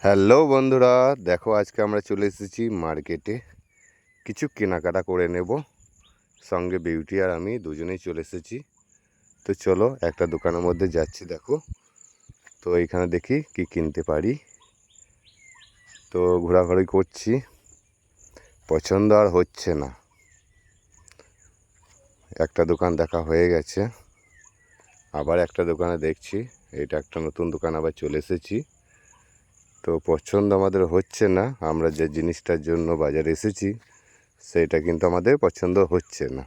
Hello বন্ধুরা, দেখো আজকে আমরা চলে এসেছি মার্কেটে। কিছু কেনাকাটা করে নেব। সঙ্গে বিউটি আর আমি দুজনেই চলে এসেছি। তো চলো একটা দোকানের মধ্যে যাচ্ছি, দেখো। তো এইখানে দেখি কি কিনতে পারি। তো ঘোরাঘুরি করছি। পছন্দ আর হচ্ছে না। একটা দোকান দেখা হয়ে গেছে। আবার একটা দোকানে দেখছি। এটা একটা নতুন দোকান আবার চলে এসেছি। তো পছন্দ আমাদের হচ্ছে না। আমরা যে জিনিসটার জন্য বাজারে এসেছি সেটা কিন্তু আমাদের পছন্দ হচ্ছে না।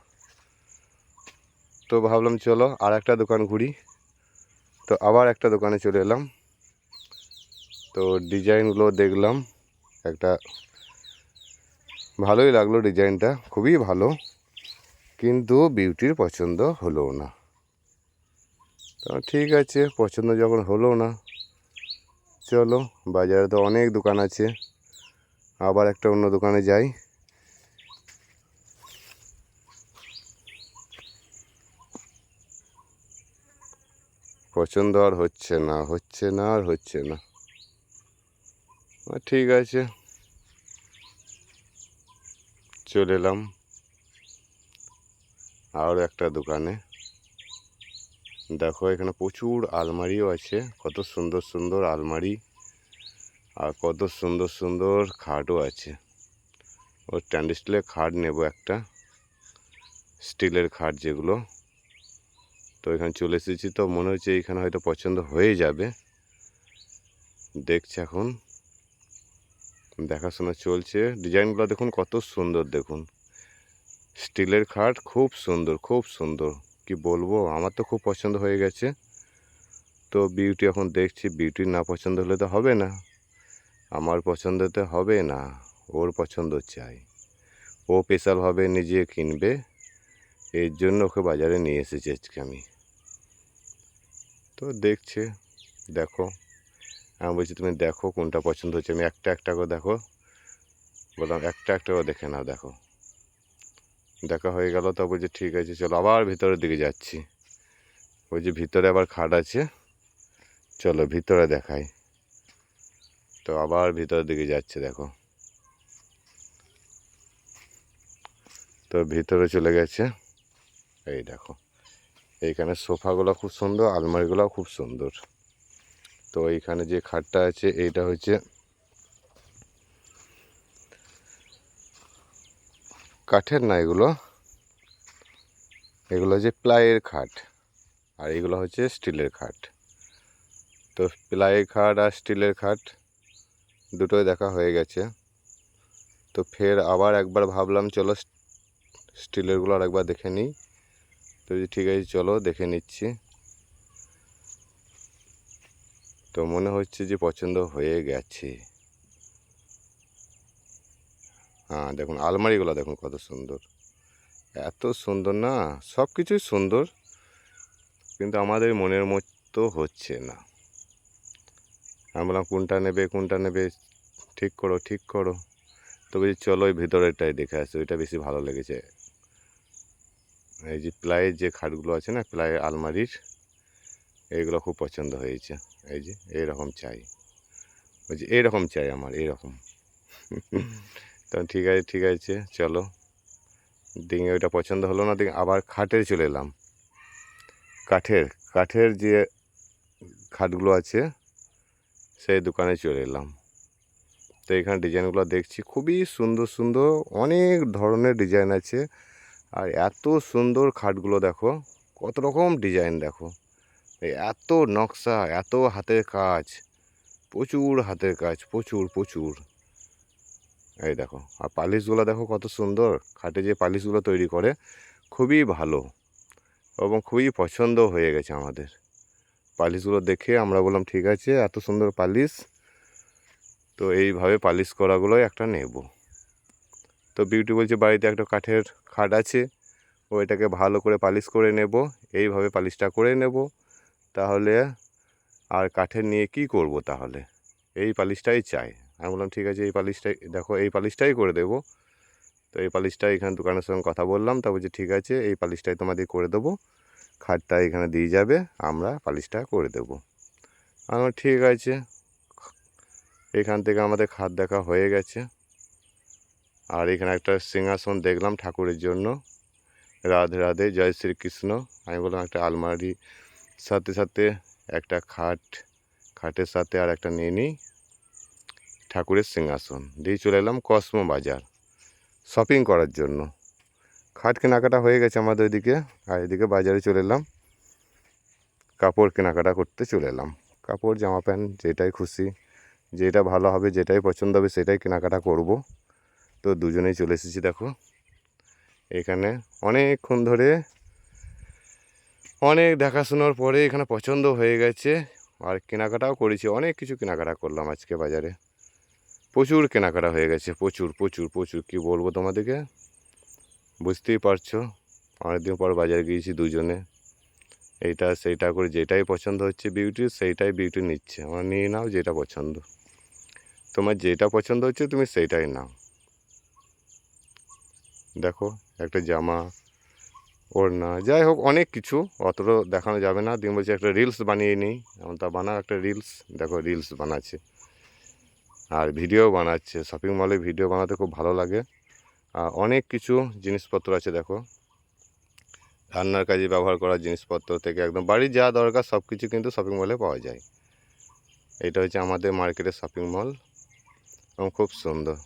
তো ভাবলাম চলো আর একটা দোকান ঘুরি। তো আবার একটা দোকানে চলে এলাম। তো ডিজাইনগুলো দেখলাম। একটা ভালোই লাগল ডিজাইনটা, খুবই ভালো। কিন্তু বিউটির পছন্দ হলো না। তো ঠিক আছে, পছন্দ যখন হলো না চলো বাজারে তো অনেক দোকান আছে। আবার একটা অন্য দোকানে যাই। পছন্দ আর হচ্ছে না হচ্ছে না আর হচ্ছে না। ঠিক আছে। চলে এলাম। আর একটা দোকানে। দেখো এখানে প্রচুর আলমারিও আছে। কত সুন্দর সুন্দর আলমারি। আর কত সুন্দর সুন্দর খাটও আছে। ও স্ট্যান্ড স্টিলের খাট নেব একটা। স্টিলের খাট যেগুলো। তো এখানে চলে এসেছি তো মনে হচ্ছে এখানে হয়তো পছন্দ হয়ে যাবে। দেখছি এখন। দেখাশোনা চলছে। ডিজাইনগুলো দেখুন কত সুন্দর দেখুন। স্টিলের খাট খুব সুন্দর খুব সুন্দর। কি বলব? আমার তো খুব পছন্দ হয়ে গেছে। তো বিউটি এখন দেখছি। বিউটির না পছন্দ হলে তো হবে না। আমার পছন্দতে হবে না, ওর পছন্দ চাই। ও স্পেশালভাবে নিজে কিনবে, এর জন্য ওকে বাজারে নিয়ে এসেছি আজকে আমি। তো দেখছে, দেখো। আমি বলছি, তুমি দেখো কোনটা পছন্দ হচ্ছে। আমি একটা একটা করে দেখো। বললাম, একটা একটা করে দেখে নাও, দেখো। দেখা হয়ে গেল, তো বলছে, ঠিক আছে, চলো আবার ভিতরের দিকে যাচ্ছি। ওই যে ভিতরে আবার খাট আছে? চলো, ভিতরে দেখাই। তো আবার ভিতরের দিকে যাচ্ছে, দেখো। তো ভিতরে চলে গেছে। এই দেখো, এইখানে সোফাগুলো খুব সুন্দর আলমারিগুলো খুব সুন্দর। তো এইখানে যে খাটটা আছে, এইটা হচ্ছে কাঠের না এগুলো? এগুলো হচ্ছে প্লাইয়ের খাট, আর এগুলো হচ্ছে স্টিলের খাট। তো প্লাইয়ের খাট আর স্টিলের খাট দুটোই দেখা হয়ে গেছে। তো ফের আবার একবার ভাবলাম, চলো স্টিলেরগুলো আর একবার দেখে নিই। তো ঠিক আছে, চলো দেখে নিচ্ছি। তো মনে হচ্ছে যে পছন্দ হয়ে গেছে। হ্যাঁ দেখুন, আলমারিগুলো দেখুন কত সুন্দর। এত সুন্দর না সব কিছুই সুন্দর, কিন্তু আমাদের মনের মতো হচ্ছে না। আমি বললাম, কোনটা নেবে কোনটা নেবে? ঠিক করো ঠিক করো। তো বলছি, চলো ওই ভিতরেরটাই দেখে আসি, ওইটা বেশি ভালো লেগেছে। এই যে প্লাইয়ের যে খাটগুলো আছে না প্লাইয়ের আলমারির, এইগুলো খুব পছন্দ হয়েছে। এই যে এইরকম চাই। বলছি এইরকম চাই আমার, এইরকম। তো ঠিক আছে ঠিক আছে, চলো। দিকে ওইটা পছন্দ হলো না দিকে আবার খাটের চলে এলাম। কাঠের কাঠের যে খাটগুলো আছে সেই দোকানে চলে এলাম। তো এখানে ডিজাইনগুলো দেখছি, খুবই সুন্দর সুন্দর, অনেক ধরনের ডিজাইন আছে। আর এত সুন্দর খাটগুলো দেখো, কত রকম ডিজাইন দেখো। এত নকশা, এত হাতের কাজ, প্রচুর হাতের কাজ, প্রচুর প্রচুর। এই দেখো, আর পালিশগুলো দেখো কত সুন্দর, খাটে যে পালিশগুলো তৈরি করে, খুবই ভালো এবং খুবই পছন্দ হয়ে গেছে আমাদের। পালিশগুলো দেখে আমরা বললাম, ঠিক আছে, এত সুন্দর পালিশ। তো এইভাবে পালিশ করাগুলোই একটা নেব। তো বিউটি বলছে, বাড়িতে একটা কাঠের খাট আছে ও এটাকে ভালো করে পালিশ করে নেব। এইভাবে পালিশটা করে নেব। তাহলে আর কাঠের নিয়ে কি করব তাহলে? এই পালিশটাই চাই। আমি বললাম, ঠিক আছে, এই পালিশটাই, দেখো, এই পালিশটাই করে দেবো। তো এই পালিশটা এখানে দোকানের সঙ্গে কথা বললাম, তা বলছে, ঠিক আছে, এই পালিশটাই তোমাদের করে দেবো। খাটটা এখানে দিয়ে যাবে, আমরা পালিশটা করে দেবো। আমার ঠিক আছে। এখান থেকে আমাদের খাট দেখা হয়ে গেছে। আর এখানে একটা সিংহাসন দেখলাম ঠাকুরের জন্য। রাধে রাধে, জয় শ্রীকৃষ্ণ। আমি বললাম, একটা আলমারি সাথে সাথে একটা খাট, খাটের সাথে আর একটা নিয়ে নিই। ঠাকুরের সিংহাসন। দিয়ে চলে এলাম কসমো বাজার শপিং করার জন্য। খাট কেনাকাটা হয়ে গেছে আমাদের ওইদিকে আর এদিকে বাজারে চলে এলাম। কাপড় কেনাকাটা করতে চলে এলাম। কাপড়, জামা প্যান্ট, যেটাই খুশি, যেটা ভালো হবে, যেটাই পছন্দ হবে, সেটাই কেনাকাটা করব। তো দুজনেই চলে এসেছি দেখো। এখানে অনেকক্ষণ ধরে অনেক দেখাশোনার পরে এখানে পছন্দ হয়ে গেছে। আর কেনাকাটাও করেছি। অনেক কিছু কেনাকাটা করলাম আজকে বাজারে। প্রচুর কেনাকাটা হয়ে গেছে। প্রচুর প্রচুর প্রচুর। কি বলব তোমাদেরকে? বুঝতেই পারছ, অনেকদিন পর বাজারে গিয়েছি দুজনে। এইটা, সেইটা করে যেটাই পছন্দ হচ্ছে বিউটি সেইটাই বিউটি নিচ্ছে। আমার নিয়ে নাও যেটা পছন্দ। তোমার যেটা পছন্দ হচ্ছে তুমি সেইটাই নাও। দেখো, একটা জামা, ওড়না, যাই হোক, অনেক কিছু, অতটা দেখানো যাবে না। দিন বলছি একটা রিলস বানিয়ে নিই। এমন তা বানা একটা রিলস দেখো রিলস বানাচ্ছে। আর ভিডিও বানাচ্ছে। শপিং মলে ভিডিও বানাতে খুব ভালো লাগে। অনেক কিছু জিনিসপত্র আছে, দেখো। রান্নার কাজে ব্যবহার করা জিনিসপত্র থেকে একদম বাড়ির যা দরকার সব কিছু কিন্তু শপিং মলে পাওয়া যায়। এটা হচ্ছে আমাদের মার্কেটের শপিং মল এবং খুব সুন্দর।